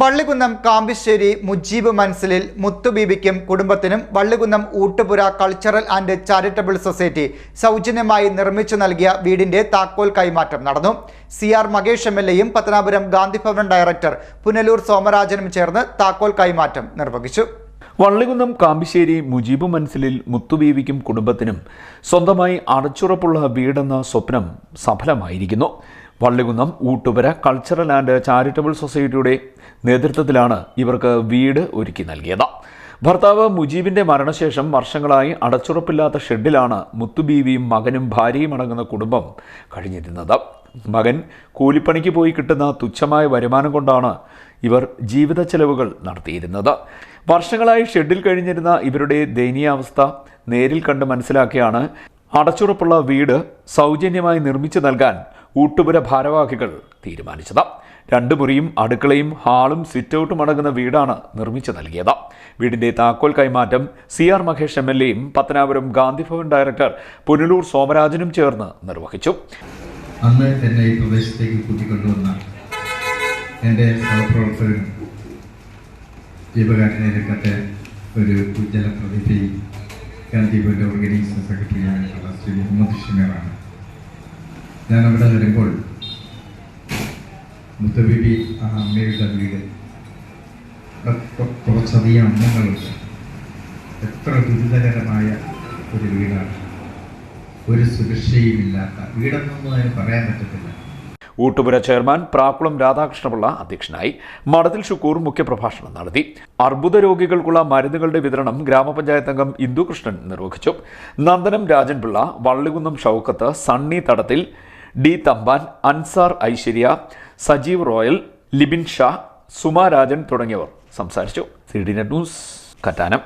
വള്ളികുന്നം കാമ്പിശ്ശേരി മുജീബ് മൻസിലിൽ മുത്തുബീബിക്കും കുടുംബത്തിനും Vallikunnam Oottupura cultural and charitable society സൗജന്യമായി നിർമ്മിച്ചു നൽകിയ വീടിന്റെ താക്കോൽ കൈമാറ്റം നടന്നു. C R Mahesh M L എയും പത്തനാപുരം ഗാന്ധിഭവൻ ഡയറക്ടർ പുനലൂർ സോമരാജനും ചേർന്ന് താക്കോൽ കൈമാറ്റം നിർവഹിച്ചു. വള്ളികുന്നം കാമ്പിശ്ശേരി മുജീബ് മൻസിലിൽ മുത്തുബീവിക്കും കുടുംബത്തിനും സ്വന്തമായി അടച്ചുറപ്പുള്ള വീടെന്ന സ്വപ്നം സഫലമായിരിക്കുന്നു. Vallikunnam Oottupura cultural and charitable സൊസൈറ്റിയുടെ നേതൃത്വത്തിലാണ് ഇവർക്ക് വീട് ഒരുക്കി നൽകിയത്. ഭർത്താവ് മുജീബിന്റെ മരണശേഷം വർഷങ്ങളായി അടച്ചുറപ്പില്ലാത്ത ഷെഡിലാണ് മുത്തുബീവിയും മകനും ഭാര്യയും അടങ്ങുന്ന കുടുംബം കഴിഞ്ഞിരുന്നത്. മകൻ കൂലിപ്പണിക്ക് പോയി കിട്ടുന്ന തുച്ഛമായ വരുമാനം കൊണ്ടാണ് ഇവർ ജീവിത ചെലവുകൾ നടത്തിയിരുന്നത്. വർഷങ്ങളായി ഷെഡിൽ കഴിഞ്ഞിരുന്ന ഇവരുടെ ദയനീയാവസ്ഥ നേരിൽ കണ്ട് മനസ്സിലാക്കിയാണ് അടച്ചുറപ്പുള്ള വീട് സൗജന്യമായി നിർമ്മിച്ചു നൽകാൻ ഊട്ടുപുര ഭാരവാഹികൾ തീരുമാനിച്ചത്. രണ്ട് മുറിയും അടുക്കളയും ഹാളും സിറ്റൗട്ടും അടങ്ങുന്ന വീടാണ് നിർമ്മിച്ചു നൽകിയത്. വീടിന്റെ താക്കോൽ കൈമാറ്റം C R Mahesh M L എയും പത്തനാപുരം ഗാന്ധിഭവൻ ഡയറക്ടർ പുനലൂർ സോമരാജനും ചേർന്ന് നിർവഹിച്ചു. അന്ന് എന്നെ ഈ പ്രദേശത്തേക്ക് കൂട്ടിക്കൊണ്ടുവന്ന എന്റെ സഹപ്രവർത്തകൻ ജീവകാരുണ്യ രംഗത്തെ ഒരു ഉജ്ജ്വല പ്രതിഭയും ഗാന്ധിപുരം ഓർഗനൈസിംഗ് സെക്രട്ടറിയായിട്ടുള്ള ശ്രീ മുഹമ്മദ് ഷിമീറാണ് ഞാൻ അവിടെ വരുമ്പോൾ മുത്തബിബി ആ അമ്മയുടെ വീട്. കുറച്ചധികം അമ്മങ്ങളുണ്ട് എത്ര ദുരിതകരമായ ഒരു വീടാണ്. ഒരു സുരക്ഷയുമില്ലാത്ത വീടെന്നൊന്നും അതിന് പറയാൻ പറ്റത്തില്ല. ഊട്ടുപുര ചെയർമാൻ പ്രാക്കുളം രാധാകൃഷ്ണപിള്ള അധ്യക്ഷനായി മഠത്തിൽ ഷുക്കൂർ മുഖ്യപ്രഭാഷണം നടത്തി. അർബുദ രോഗികൾക്കുള്ള മരുന്നുകളുടെ വിതരണം ഗ്രാമപഞ്ചായത്ത് അംഗം ഇന്ദുകൃഷ്ണൻ നിർവഹിച്ചു. നന്ദനം രാജൻപിള്ള വള്ളികുന്നം ഷൗക്കത്ത് സണ്ണി തടത്തിൽ ഡി തമ്പാൻ അൻസാർ ഐശ്വര്യ സജീവ് റോയൽ ലിബിൻ ഷാ സുമാരാജൻ തുടങ്ങിയവർ സംസാരിച്ചു. C D net news Kattanam.